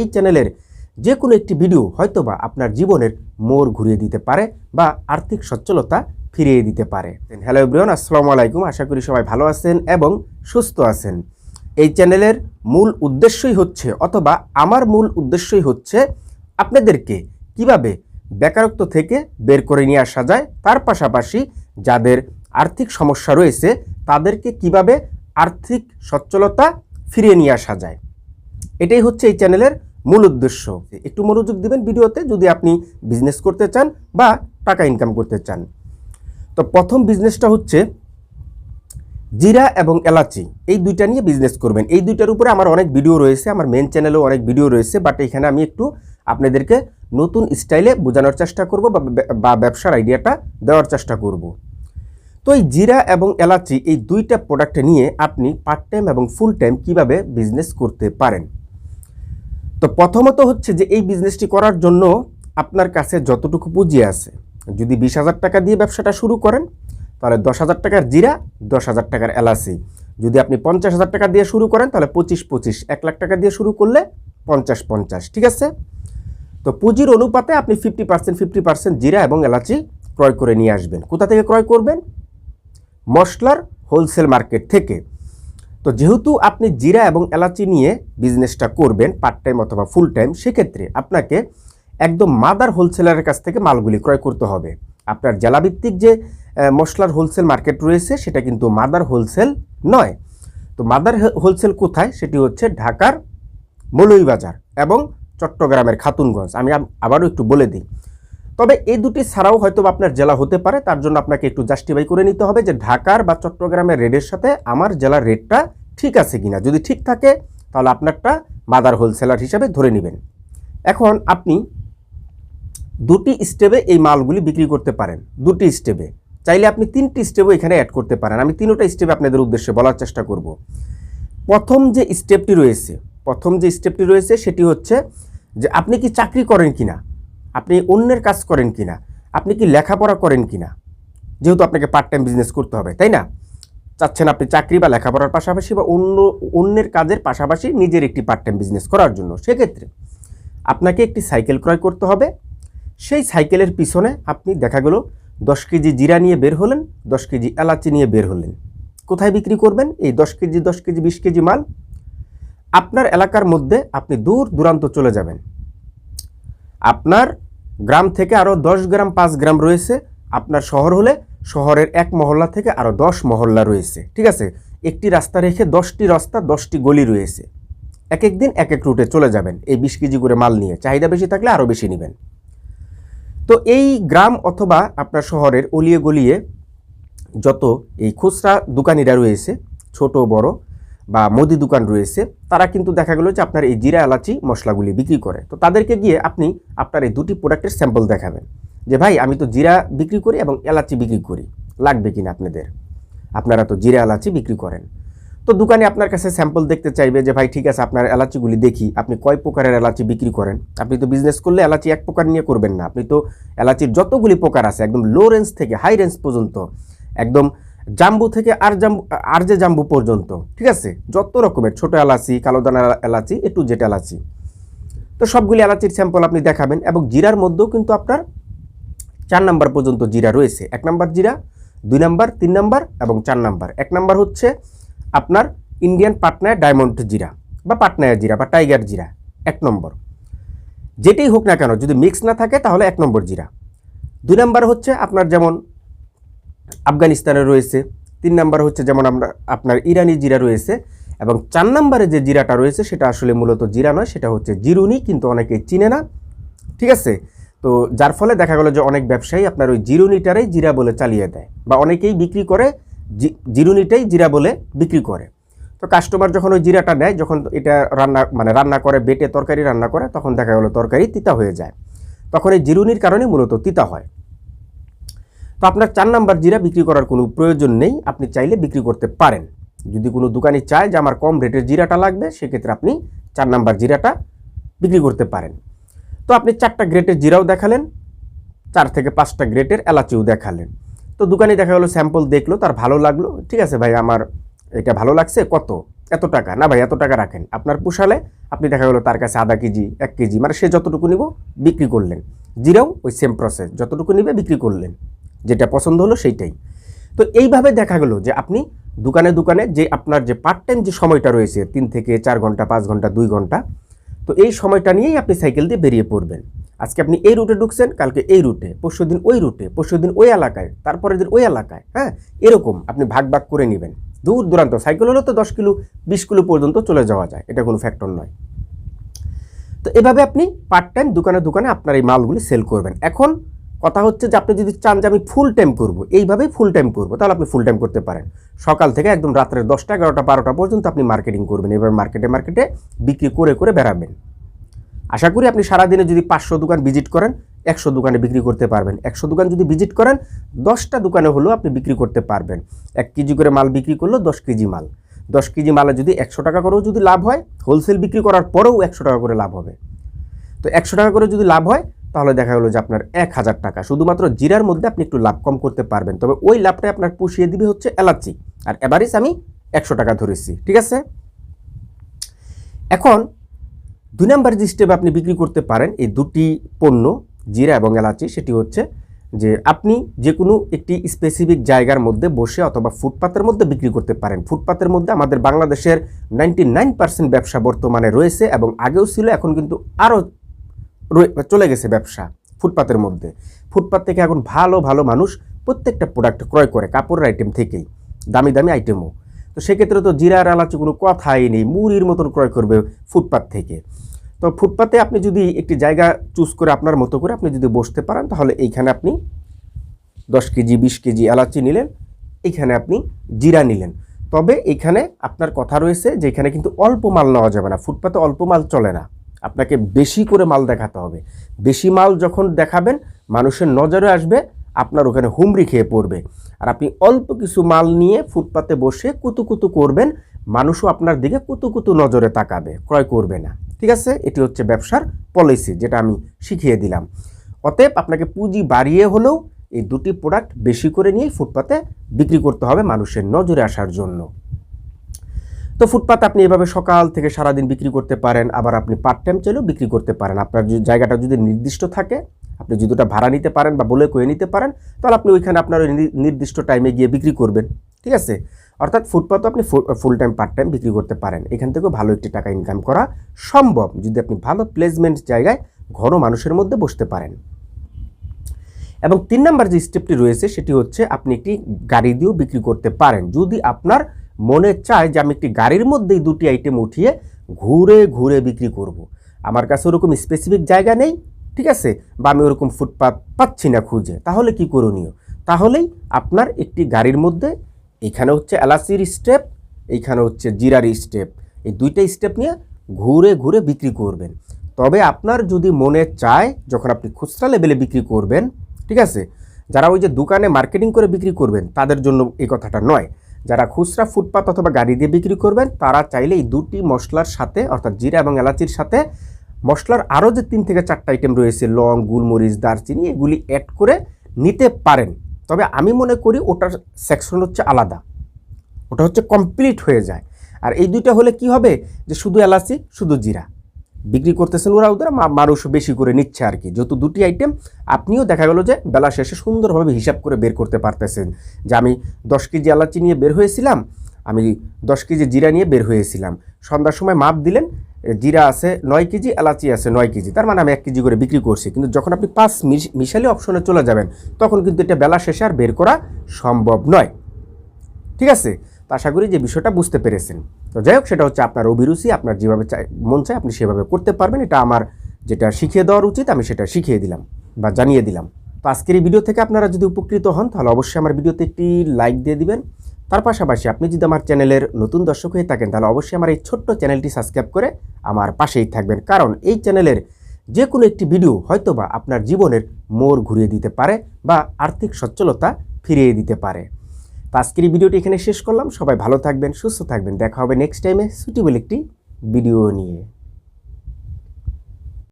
এই চ্যানেলের যে কোনো একটি ভিডিও হয়তোবা আপনার জীবনের মোড় ঘুরিয়ে দিতে পারে বা আর্থিক সচ্ছলতা ফিরিয়ে দিতে পারে। হ্যালো এভরিওয়ান আসসালামু আলাইকুম। আশা করি সবাই ভালো আছেন এবং সুস্থ আছেন। এই চ্যানেলের মূল উদ্দেশ্যই হচ্ছে অথবা আমার মূল উদ্দেশ্যই হচ্ছে আপনাদেরকে কীভাবে বেকারত্ব থেকে বের করে নিয়ে আসা যায়, তার পাশাপাশি যাদের আর্থিক সমস্যা রয়েছে তাদেরকে কীভাবে আর্থিক সচ্ছলতা ফিরিয়ে নিয়ে আসা যায়। এটাই হচ্ছে এই চ্যানেলের মূল উদ্দেশ্য। একটু মনোযোগ দিবেন ভিডিওতে যদি আপনি বিজনেস করতে চান বা টাকা ইনকাম করতে চান। তো প্রথম বিজনেসটা হচ্ছে জিরা এবং এলাচি। এই দুইটা নিয়ে বিজনেস করবেন। এই দুইটার উপরে আমার অনেক ভিডিও রয়েছে, আমার মেন চ্যানেলেও অনেক ভিডিও রয়েছে বাট এখানে আমি একটু আপনাদেরকে নতুন স্টাইলে বোঝানোর চেষ্টা করব বা ব্যবসার আইডিয়াটা দেওয়ার চেষ্টা করব। তো এই জিরা এবং এলাচি এই দুইটা প্রোডাক্ট নিয়ে আপনি পার্ট টাইম এবং ফুল টাইম কীভাবে বিজনেস করতে পারেন? তো প্রথমত হচ্ছে যে এই বিজনেসটি করার জন্য আপনার কাছে যতটুকু পুঁজি আছে, যদি বিশ হাজার টাকা দিয়ে ব্যবসাটা শুরু করেন, তাহলে দশ হাজার টাকার জিরা, দশ হাজার টাকার এলাচি। যদি আপনি পঞ্চাশ হাজার টাকা দিয়ে শুরু করেন, তাহলে পঁচিশ পঁচিশ, এক লাখ টাকা দিয়ে শুরু করলে পঞ্চাশ পঞ্চাশ, ঠিক আছে? তো পুঁজির অনুপাতে আপনি ফিফটি পার্সেন্ট ফিফটি পার্সেন্ট জিরা এবং এলাচি ক্রয় করে নিয়ে আসবেন। কোথা থেকে ক্রয় করবেন? মশলার হোলসেল মার্কেট থেকে। তো যেহেতু আপনি জিরা এবং এলাচি নিয়ে বিজনেসটা করবেন পার্ট টাইম অথবা ফুল টাইম সেক্ষেত্রে আপনাকে একদম মাদার হোলসেলারের কাছ থেকে মালগুলি ক্রয় করতে হবে। আপনার জেলাভিত্তিক যে মশলার হোলসেল মার্কেট রয়েছে, সেটা কিন্তু মাদার হোলসেল নয়। তো মাদার হোলসেল কোথায়? সেটি হচ্ছে ঢাকার মৌলভীবাজার এবং চট্টগ্রামের খাতুনগঞ্জ। আমি, আবারও একটু বলে দিই। তবে এই দুটি ছাড়াও হয়তো আপনার জেলা হতে পারে, তার জন্য আপনাকে একটু জাস্টিফাই করে নিতে হবে যে ঢাকার বা চট্টগ্রামের রেটের সাথে আমার জেলার রেটটা ঠিক আছে কিনা। যদি ঠিক থাকে, তাহলে আপনারটা মাদার হোলসেলার হিসাবে ধরে নেবেন। এখন আপনি দুটি স্টেপে এই মালগুলি বিক্রি করতে পারেন, দুটি স্টেপে চাইলে আপনি তিনটি স্টেপও এখানে অ্যাড করতে পারেন। আমি তিনোটা স্টেপে আপনাদের উদ্দেশ্যে বলার চেষ্টা করব। প্রথম যে স্টেপটি রয়েছে, প্রথম যে স্টেপটি রয়েছে, সেটি হচ্ছে যে আপনি কি চাকরি করেন কিনা? আপনি অন্যের কাজ করেন কিনা? আপনি কি লেখাপড়া করেন কিনা? যেহেতু আপনাকে পার্ট টাইম বিজনেস করতে হবে, তাই না? চাচ্ছেন আপনি চাকরি বা লেখাপড়ার পাশাপাশি বা অন্য, অন্যের কাজের পাশাপাশি নিজের একটি পার্ট টাইম বিজনেস করার জন্য। সেক্ষেত্রে আপনাকে একটি সাইকেল ক্রয় করতে হবে। সেই সাইকেলের পিছনে আপনি, দেখা গেল, দশ কেজি জিরা নিয়ে বের হলেন, দশ কেজি এলাচি নিয়ে বের হলেন। কোথায় বিক্রি করবেন? এই দশ কেজি দশ কেজি, বিশ কেজি মাল। আপনার এলাকার মধ্যে আপনি দূর দূরান্ত চলে যাবেন। আপনার গ্রাম থেকে আরও দশ গ্রাম, পাঁচ গ্রাম রয়েছে। আপনার শহর হলে শহরের এক মহল্লা থেকে আরও দশ মহল্লা রয়েছে। ঠিক আছে? একটি রাস্তা রেখে দশটি রাস্তা, দশটি গলি রয়েছে। এক এক দিন এক এক রুটে চলে যাবেন। এই বিশ কেজি করে মাল নিয়ে। চাহিদা বেশি থাকলে আরও বেশি নেবেন। তো এই গ্রাম অথবা আপনার শহরের অলিয়ে গলিয়ে যত এই খুচরা দোকানিরা রয়েছে, ছোট, বড় বা মুদি দোকান রয়েছে, তারা কিন্তু দেখা গেলো যে আপনার এই জিরা এলাচি মশলাগুলি বিক্রি করে। তো তাদেরকে গিয়ে আপনি আপনার এই দুটি প্রোডাক্টের স্যাম্পল দেখাবেন যে, ভাই, আমি তো জিরা বিক্রি করি এবং এলাচি বিক্রি করি, লাগবে কিনা আপনাদের? আপনারা তো জিরা এলাচি বিক্রি করেন। তো দোকানে আপনার কাছে স্যাম্পল দেখতে চাইবে যে, ভাই, ঠিক আছে, আপনার এলাচিগুলি দেখি, আপনি কয় প্রকারের এলাচি বিক্রি করেন? আপনি তো বিজনেস করলে এলাচি এক প্রকার নিয়ে করবেন না। আপনি তো এলাচির যতগুলি প্রকার আছে, একদম লো রেঞ্জ থেকে হাই রেঞ্জ পর্যন্ত, একদম জাম্বু থেকে আর জাম্বু, আর যে জাম্বু পর্যন্ত, ঠিক আছে? যত রকমের, ছোট এলাচি কালোদানা এলাচি একটু জেট এলাচি। তো সবগুলি এলাচির স্যাম্পল আপনি দেখাবেন এবং জিরার মধ্যেও কিন্তু আপনার চার নাম্বার পর্যন্ত জিরা রয়েছে। এক নাম্বার জিরা, দুই নাম্বার, তিন নাম্বার এবং চার নাম্বার। এক নাম্বার হচ্ছে আপনার ইন্ডিয়ান পাটনায় ডায়মন্ড জিরা বা পাটনায়া জিরা বা টাইগার জিরা, এক নম্বর। যেটাই হোক না কেন, যদি মিক্স না থাকে, তাহলে এক নম্বর জিরা। দুই নাম্বার হচ্ছে আপনার যেমন আফগানিস্তানে রয়েছে। তিন নাম্বার হচ্ছে যেমন আমরা আপনার ইরানি জিরা রয়েছে এবং চার নাম্বারে যে জিরাটা রয়েছে সেটা আসলে মূলত জিরা নয়, সেটা হচ্ছে জিরুনি, কিন্তু অনেকে চিনে না। ঠিক আছে? তো যার ফলে দেখা গেলো যে অনেক ব্যবসায়ী আপনার ওই জিরুনিটারেই জিরা বলে চালিয়ে দেয় বা অনেকেই বিক্রি করে জিরুনিটাই জিরা বলে বিক্রি করে। তো কাস্টমার যখন ওই জিরাটা নেয়, যখন এটা রান্না মানে রান্না করে, বেটে তরকারি রান্না করে, তখন দেখা গেলো তরকারি তিতা হয়ে যায়। তখন এই জিরুনির কারণে মূলত তিতা হয়। তো আপনার চার নাম্বার জিরা বিক্রি করার কোনো প্রয়োজন নেই, আপনি চাইলে বিক্রি করতে পারেন। যদি কোনো দোকানি চায় যে আমার কম রেটের জিরাটা লাগবে, সেক্ষেত্রে আপনি চার নাম্বার জিরাটা বিক্রি করতে পারেন। তো আপনি চারটা গ্রেটের জিরাও দেখালেন, চার থেকে পাঁচটা গ্রেটের এলাচিও দেখালেন। তো দোকানে দেখা গেলো স্যাম্পল দেখল, তার ভালো লাগল, ঠিক আছে ভাই, আমার এটা ভালো লাগছে, কত? এত টাকা? না ভাই, এত টাকা রাখেন। আপনার পোষালে আপনি দেখা গেলো তার কাছে আধা কেজি, এক কেজি মানে সে যতটুকু নিব বিক্রি করলেন। জিরাও ওই সেম প্রসেস যতটুকু নিবে বিক্রি করলেন। যেটা পছন্দ হলো সেইটাই। তো এইভাবে দেখা গেলো যে আপনি দোকানে দোকানে যে আপনার যে পার্ট টাইম যে সময়টা রয়েছে, তিন থেকে চার ঘণ্টা, পাঁচ ঘণ্টা, দুই ঘণ্টা, তো এই সময়টা নিয়েই আপনি সাইকেল দিয়ে বেরিয়ে পড়বেন। আজকে আপনি এই রুটে ঢুকছেন, কালকে এই রুটে পরশু দিন ওই রুটে পরশু দিন ওই এলাকায়, তারপরের দিন ওই এলাকায় হ্যাঁ? এরকম আপনি ভাগ ভাগ করে নেবেন। দূর দূরান্ত সাইকেল হলে তো দশ কিলো, বিশ কিলো পর্যন্ত চলে যাওয়া যায়, এটা কোনো ফ্যাক্টর নয়। তো এভাবে আপনি পার্ট টাইম দোকানে দোকানে আপনার এই মালগুলি সেল করবেন। এখন কথা হচ্ছে যে আপনি যদি চান যে আমি ফুল টাইম করব এইভাবেই ফুল টাইম করব, তাহলে আপনি ফুল টাইম করতে পারেন। সকাল থেকে একদম রাত্রের দশটা, এগারোটা, বারোটা পর্যন্ত আপনি মার্কেটিং করবেন এবার মার্কেটে মার্কেটে বিক্রি করে করে বেড়াবেন। আশা করি আপনি সারাদিনে যদি পাঁচশো দোকান ভিজিট করেন, একশো দোকানে বিক্রি করতে পারবেন। একশো দোকান যদি ভিজিট করেন, দশটা দোকানে হলেও আপনি বিক্রি করতে পারবেন। এক কেজি করে মাল বিক্রি করলেও দশ কেজি মাল। দশ কেজি মালে যদি একশো টাকা করেও যদি লাভ হয় হোলসেল বিক্রি করার পরেও একশো টাকা করে লাভ হবে। তো একশো টাকা করে যদি লাভ হয় তাহলে দেখা গেলো যে আপনার এক হাজার টাকা। শুধুমাত্র জিরার মধ্যে আপনি একটু লাভ কম করতে পারবেন। তবে ওই লাভটাই আপনার পুষিয়ে দিবে হচ্ছে এলাচি। আর এভারেজ আমি একশো টাকা ধরেছি, ঠিক আছে? এখন দুই নাম্বার যে স্টেপ আপনি বিক্রি করতে পারেন, এই দুটি পণ্য, জিরা এবং এলাচি, সেটি হচ্ছে যে আপনি যে কোনো একটি স্পেসিফিক জায়গার মধ্যে বসে অথবা ফুটপাতের মধ্যে বিক্রি করতে পারেন। ফুটপাতের মধ্যে আমাদের বাংলাদেশের নাইনটি ব্যবসা বর্তমানে রয়েছে এবং আগেও ছিল, এখন কিন্তু আরও চলে গেছে ব্যবসা ফুটপাতের মধ্যে। ফুটপাত থেকে এখন ভালো ভালো মানুষ প্রত্যেকটা প্রোডাক্ট ক্রয় করে, কাপড়ের আইটেম থেকেই, দামি দামি আইটেমও তো সেক্ষেত্রে তো জিরার এলাচি কোনো কথাই নেই, মুড়ির মতন ক্রয় করবে ফুটপাত থেকে। তো ফুটপাতে আপনি যদি একটি জায়গা চুজ করে, আপনার মতো করে আপনি যদি বসতে পারেন, তাহলে এইখানে আপনি দশ কেজি, বিশ কেজি এলাচি নিলেন, এইখানে আপনি জিরা নিলেন। তবে এখানে আপনার কথা রয়েছে যে, এখানে কিন্তু অল্প মাল নেওয়া যাবে না, ফুটপাতে অল্প মাল চলে না। আপনাকে বেশি করে মাল দেখাতে হবে। বেশি মাল যখন দেখাবেন, মানুষের নজরে আসবে, আপনার ওখানে হুমড়ি খেয়ে পড়বে। আর আপনি অল্প কিছু মাল নিয়ে ফুটপাতে বসে কুতু কুতু করবেন, মানুষও আপনার দিকে কুতু কুতু নজরে তাকাবে, ক্রয় করবে না। ঠিক আছে? এটি হচ্ছে ব্যবসার পলিসি যেটা আমি শিখিয়ে দিলাম। অতএব আপনাকে পুঁজি বাড়িয়ে হলেও এই দুটি প্রোডাক্ট বেশি করে নিয়েই ফুটপাতে বিক্রি করতে হবে মানুষের নজরে আসার জন্য। তো ফুটপাত আপনি এভাবে সকাল থেকে সারাদিন বিক্রি করতে পারেন, আবার আপনি পার্ট টাইম চাইলেও বিক্রি করতে পারেন। আপনার জায়গাটা যদি নির্দিষ্ট থাকে, আপনি ওটা ভাড়া নিতে পারেন বা বলে কয়ে নিতে পারেন, তাহলে আপনি ওইখানে আপনার ওই নির্দিষ্ট টাইমে গিয়ে বিক্রি করবেন। ঠিক আছে? অর্থাৎ ফুটপাতও আপনি ফুল টাইম পার্ট টাইম বিক্রি করতে পারেন। এখান থেকেও ভালো একটি টাকা ইনকাম করা সম্ভব, যদি আপনি ভালো প্লেসমেন্ট জায়গায় ঘন মানুষের মধ্যে বসতে পারেন। এবং তিন নাম্বার যে স্টেপটি রয়েছে, সেটি হচ্ছে আপনি একটি গাড়ি দিয়েও বিক্রি করতে পারেন। যদি আপনার মনে চায় যে আমি একটি গাড়ির মধ্যেই দুটি আইটেম উঠিয়ে ঘুরে ঘুরে বিক্রি করব। আমার কাছে ওরকম স্পেসিফিক জায়গা নেই, ঠিক আছে? বা আমি ওরকম ফুটপাত পাচ্ছি না খুঁজে। তাহলে কি করণীয়? তাহলেই আপনার একটি গাড়ির মধ্যে এখানে হচ্ছে এলাচির স্টেপ এইখানে হচ্ছে জিরার স্টেপ এই দুইটা স্টেপ নিয়ে ঘুরে ঘুরে বিক্রি করবেন। তবে আপনার যদি মনে চায়, যখন আপনি খুচরা লেভেলে বিক্রি করবেন, ঠিক আছে? যারা ওই যে দোকানে মার্কেটিং করে বিক্রি করবেন, তাদের জন্য এই কথাটা নয়। যারা খুচরা ফুটপাত অথবা গাড়ি দিয়ে বিক্রি করবেন, তারা চাইলে এই দুটি মশলার সাথে, অর্থাৎ জিরা এবং এলাচির সাথে, মশলার আরও যে তিন থেকে চারটা আইটেম রয়েছে, লং, গুলমরিচ, দারচিনি, এগুলি অ্যাড করে নিতে পারেন। তবে আমি মনে করি ওটার সেকশন হচ্ছে আলাদা। ওটা হচ্ছে কমপ্লিট হয়ে যায়। আর এই দুইটা হলে কি হবে? যে শুধু এলাচি, শুধু জিরা। বিক্রি করতেছেন, ওরা ওদের মানুষ বেশি করে নিচ্ছে আর কি। যেহেতু দুটি আইটেম আপনিও দেখা গেল যে বেলা শেষে সুন্দরভাবে হিসাব করে বের করতে পারতেছেন। যে আমি দশ কেজি এলাচি নিয়ে বের হয়েছিলাম, আমি দশ কেজি জিরা নিয়ে বের হয়েছিলাম। সন্ধ্যার সময় মাপ দিলেন জিরা আছে নয় কেজি, এলাচি আছে নয় কেজি। তার মানে আমি এক কেজি করে বিক্রি করছি। কিন্তু যখন আপনি পাঁচ মিশ- মিশালি অপশনে চলে যাবেন, তখন কিন্তু এটা বেলা শেষে আর বের করা সম্ভব নয়। ঠিক আছে? তো আশা করি যে বিষয়টা বুঝতে পেরেছেন। তো যাই হোক, সেটা হচ্ছে আপনার অভিরুচি, আপনার যেভাবে মন চায়, আপনি সেভাবে করতে পারবেন। এটা আমার যেটা শিখিয়ে দেওয়ার উচিত, আমি সেটা শিখিয়ে দিলাম বা জানিয়ে দিলাম। তো আজকের এই ভিডিও থেকে আপনারা যদি উপকৃত হন, তাহলে অবশ্যই আমার ভিডিওতে একটি লাইক দিয়ে দিবেন। তার পাশাপাশি আপনি যদি আমার চ্যানেলের নতুন দর্শক হয়ে থাকেন, তাহলে অবশ্যই আমার এই ছোট্ট চ্যানেলটি সাবস্ক্রাইব করে আমার পাশেই থাকবেন। কারণ এই চ্যানেলের যে কোনো একটি ভিডিও হয়তোবা আপনার জীবনের মোড় ঘুরিয়ে দিতে পারে বা আর্থিক সচ্ছলতা ফিরিয়ে দিতে পারে। তো আজকের এই ভিডিওটি এখানে শেষ করলাম। সবাই ভালো থাকবেন, সুস্থ থাকবেন। দেখা হবে নেক্সট টাইমে সুটিবল একটি ভিডিও নিয়ে।